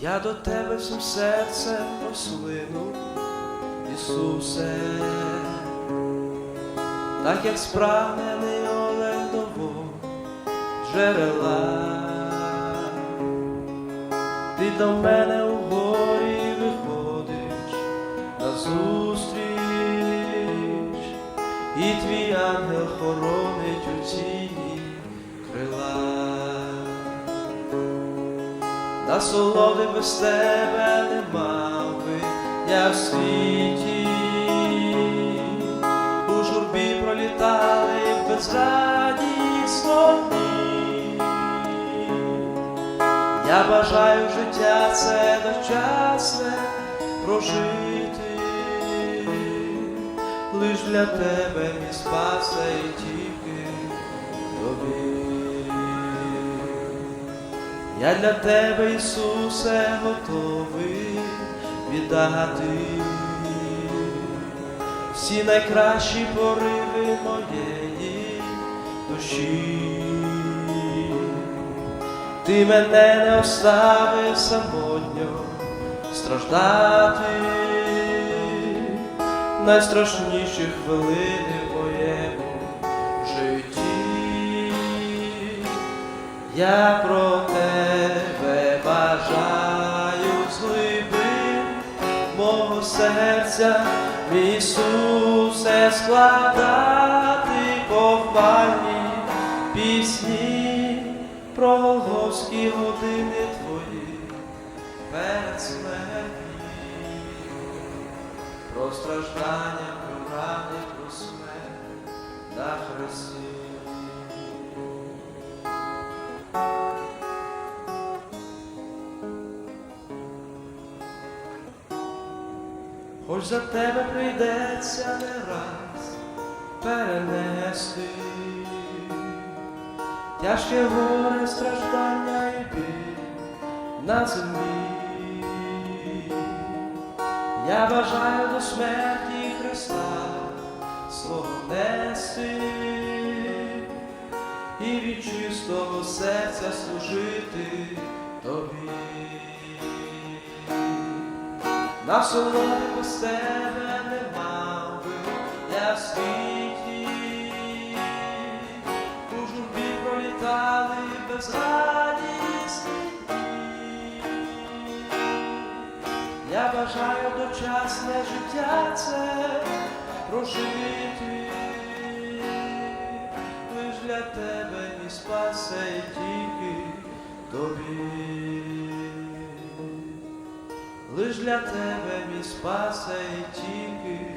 Я до тебе всім серцем послину, Ісусе, так як спрагнений олень до джерела, ти до мене у горі виходиш назустріч, і твій ангел хоронить у тіні крила. Насолоди без тебе не мав би я в світі, у журбі пролітали безрадісно дні. Я бажаю життя це дочасне прожити, лиш для тебе мій спаса і тільки тобі. Я для тебе, Ісусе, готовий віддати всі найкращі пориви моєї душі. Ти мене не оставив самотньо страждати найстрашніші хвилини в моєму житті. Я про тебе мого серця, Ісусе, складати похвальні пісні про голгофські години твої перед смертю, про страждання, про рани, про смерть на хресті. Хоч за тебе прийдеться не раз перенести тяжке горе, страждання і біль на землі. Я бажаю до смерті Христа свого нести і від чистого серця служити тобі. Насолоди без тебе не мав би я світі, у журбі пролітали безрадісні дні. Я бажаю дочасне життя це прожити, лиш для тебе мій спасе лиш для тебе, мій спасе і тільки.